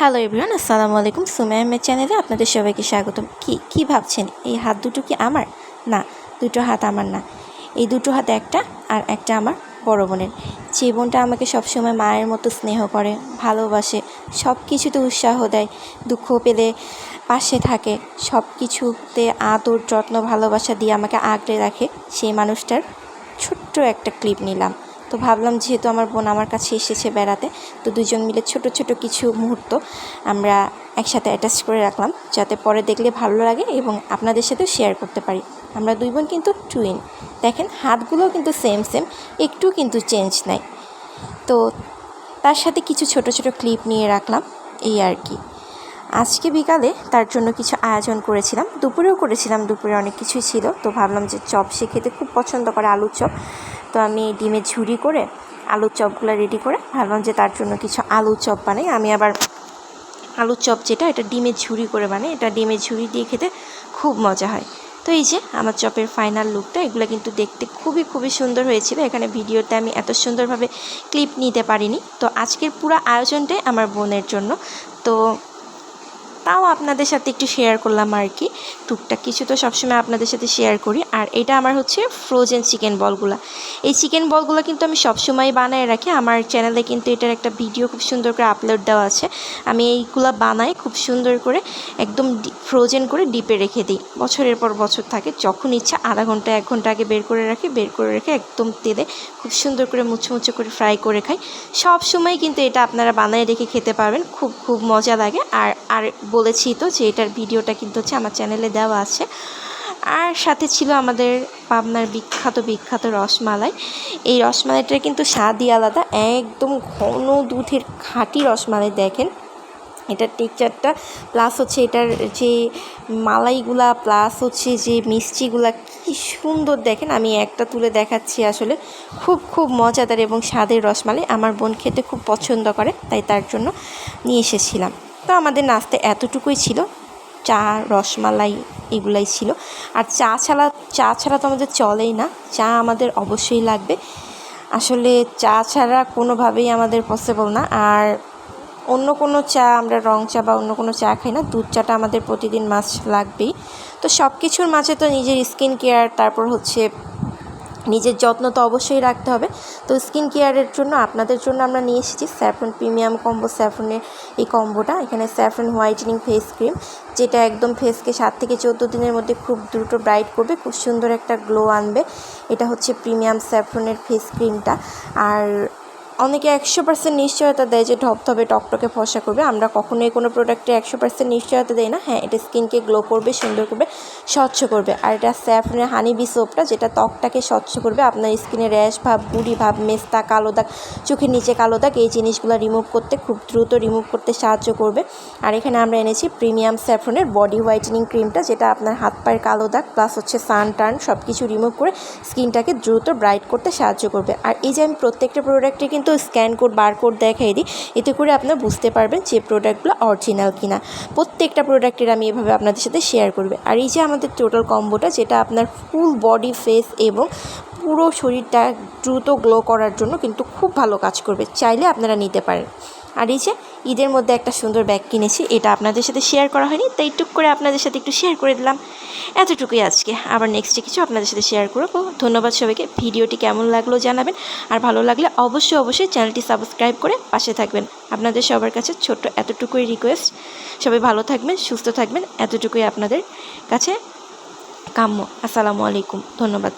Hello everyone আসসালামু আলাইকুম সুমে আহমেদ চ্যানেলে আপনাদের সবাইকে স্বাগতম। কি কি ভাবছেন? এই হাত দুটো কি আমার? না, দুটো হাত আমার না। এই দুটো হাত একটা আর একটা আমার বড় বোনের। যে বোনটা আমাকে সবসময় মায়ের মতো স্নেহ করে, ভালোবাসে সব কিছুতে উৎসাহ দেয়, দুঃখ পেলে পাশে থাকে সব কিছুতে আদর, যত্ন, ভালোবাসা দিয়ে আমাকে আগলে রাখে, সেই মানুষটার ছোট্ট একটা ক্লিপ নিলাম। তো ভাবলাম যেহেতু আমার বোন আমার কাছে এসেছে বেড়াতে, তো দুজন মিলে ছোট ছোট কিছু মুহূর্ত আমরা একসাথে অ্যাটাচ করে রাখলাম, যাতে পরে দেখলে ভালো লাগে এবং আপনাদের সাথেও শেয়ার করতে পারি। আমরা দুই বোন কিন্তু টুইন দেখেন, হাতগুলোও কিন্তু সেম সেম একটু কিন্তু চেঞ্জ নাই। তো তার সাথে কিছু ছোট ছোট ক্লিপ নিয়ে রাখলাম, এই আর কি। আজকে বিকালে তার জন্য কিছু আয়োজন করেছিলাম। দুপুরেও করেছিলাম, দুপুরে অনেক কিছুই ছিল। তো ভাবলাম যে চপ সে খেতে খুব পছন্দ করে আলুর চপ। তো আমি ডিমের ঝুড়ি করে আলুর চপগুলো রেডি করে ভাবলাম যে তার জন্য কিছু আলুর চপ বানাই। আমি আবার আলুর চপ যেটা, এটা ডিমের ঝুড়ি করে বানাই। এটা ডিমের ঝুড়ি দিয়ে খেতে খুব মজা হয়। তো এই যে আমার চপের ফাইনাল লুকটা এগুলো কিন্তু দেখতে খুবই খুবই সুন্দর হয়েছিল। এখানে ভিডিওতে আমি এত সুন্দরভাবে ক্লিপ নিতে পারিনি। তো আজকের পুরো আয়োজনটাই আমার বোনের জন্য। তো তাও আপনাদের সাথে একটু শেয়ার করলাম আর কি। টুকটাক কিছু তো সবসময় আপনাদের সাথে শেয়ার করি। আর এটা আমার হচ্ছে ফ্রোজেন চিকেন বলগুলো এই চিকেন বলগুলো কিন্তু আমি সবসময় বানায় রাখি। আমার চ্যানেলে কিন্তু এটার একটা ভিডিও খুব সুন্দর করে আপলোড দেওয়া আছে। আমি এইগুলো বানাই খুব সুন্দর করে একদম ফ্রোজেন করে ডিপে রেখে দিই। বছরের পর বছর থাকে। যখন ইচ্ছা আধা ঘণ্টা, এক ঘণ্টা আগে বের করে রাখি। বের করে রেখে একদম তেলে খুব সুন্দর করে মুছে মুছে করে ফ্রাই করে খাই। সব সময় কিন্তু এটা আপনারা বানায় রেখে খেতে পারবেন। খুব খুব মজা লাগে। আর আর বলেছি তো যে এটার ভিডিওটা কিন্তু হচ্ছে আমার চ্যানেলে দেওয়া আছে। আর সাথে ছিল আমাদের পাবনার বিখ্যাত বিখ্যাত রসমালাই। এই রসমালাইটার কিন্তু স্বাদই আলাদা, একদম ঘন দুধের খাঁটি রসমালাই দেখেন। এটার টেক্সচারটা প্লাস হচ্ছে এটার যে মালাইগুলা প্লাস হচ্ছে যে মিষ্টিগুলা, কি সুন্দর দেখেন। আমি একটা তুলে দেখাচ্ছি আসলে। খুব খুব মজাদার এবং স্বাদের রসমালাই। আমার বোন খেতে খুব পছন্দ করে, তাই তার জন্য নিয়ে এসেছিলাম। তো আমাদের নাস্তা এতটুকুই ছিল। চা, রসমালাই এগুলাই ছিল। আর চা ছাড়া চা ছাড়া তো আমাদের চলেই না। চা আমাদের অবশ্যই লাগবে। আসলে চা ছাড়া কোনোভাবেই আমাদের পসিবল না। আর অন্য কোনো চা আমরা রং চা বা অন্য কোনো চা খাই না। দুধ চাটা আমাদের প্রতিদিন মাছ লাগবেই। তো সব কিছুর মাঝে তো নিজের স্কিন কেয়ার তারপর হচ্ছে নিজের যত্ন তো অবশ্যই রাখতে হবে। তো স্কিন কেয়ারের জন্য, আপনাদের জন্য আমরা নিয়ে এসেছি স্যাফরন প্রিমিয়াম কম্বো স্যাফ্রনের এই কম্বোটা এখানে স্যাফ্রন হোয়াইটেনিং ফেস ক্রিম যেটা একদম ফেসকে সাত থেকে চোদ্দ দিনের মধ্যে খুব দ্রুত ব্রাইট করবে, খুব সুন্দর একটা গ্লো আনবে। এটা হচ্ছে প্রিমিয়াম স্যাফ্রনের ফেস ক্রিমটা আর অনেকে একশো পার্সেন্ট নিশ্চয়তা দেয় যে ধবধবে টকটকে ফসা করবে। আমরা কখনোই কোনো প্রোডাক্টে একশো পার্সেন্ট নিশ্চয়তা দেয় না। হ্যাঁ এটা স্কিনকে গ্লো করবে, সুন্দর করবে, স্বচ্ছ করবে। আর এটা স্যাফরনের হানি বি সোপটা যেটা ত্বকটাকে স্বচ্ছ করবে, আপনার স্কিনে র্যাশ ভাব বুড়ি ভাব, মেস্তা, কালো দাগ, চোখের নিচে কালো দাগ, এই জিনিসগুলো রিমুভ করতে খুব দ্রুত রিমুভ করতে সাহায্য করবে। আর এখানে আমরা এনেছি প্রিমিয়াম স্যাফরনের বডি হোয়াইটেনিং ক্রিমটা যেটা আপনার হাত পায়ের কালো দাগ প্লাস হচ্ছে সান টার্ন সব কিছু রিমুভ করে স্কিনটাকে দ্রুত ব্রাইট করতে সাহায্য করবে। আর এই যে আমি প্রত্যেকটা প্রোডাক্টে কিন্তু কিন্তু স্ক্যান কোড, বারকোড দেখাই দিই। এতে করে আপনারা বুঝতে পারবেন যে প্রোডাক্টগুলো অরিজিনাল কিনা। প্রত্যেকটা প্রোডাক্টের আমি এভাবে আপনাদের সাথে শেয়ার করবে। আর এই যে আমাদের টোটাল কম্বোটা যেটা আপনার ফুল বডি ফেস এবং পুরো শরীরটা দ্রুত গ্লো করার জন্য কিন্তু খুব ভালো কাজ করবে। চাইলে আপনারা নিতে পারেন। আর এই যে ঈদের মধ্যে একটা সুন্দর ব্যাগ কিনেছি, এটা আপনাদের সাথে শেয়ার করা হয়নি, তাই টুক করে আপনাদের সাথে একটু শেয়ার করে দিলাম। এতটুকুই আজকে, আবার নেক্সটে কিছু আপনাদের সাথে শেয়ার করব। ধন্যবাদ সবাইকে, ভিডিওটি কেমন লাগল জানাবেন, আর ভালো লাগলে অবশ্যই অবশ্যই চ্যানেলটি সাবস্ক্রাইব করে পাশে থাকবেন। আপনাদের সবার কাছে ছোট্ট এতটুকুই রিকোয়েস্ট সবাই ভালো থাকবেন, সুস্থ থাকবেন, এতটুকুই আপনাদের কাছে কাম্য। আসসালামু আলাইকুম, ধন্যবাদ।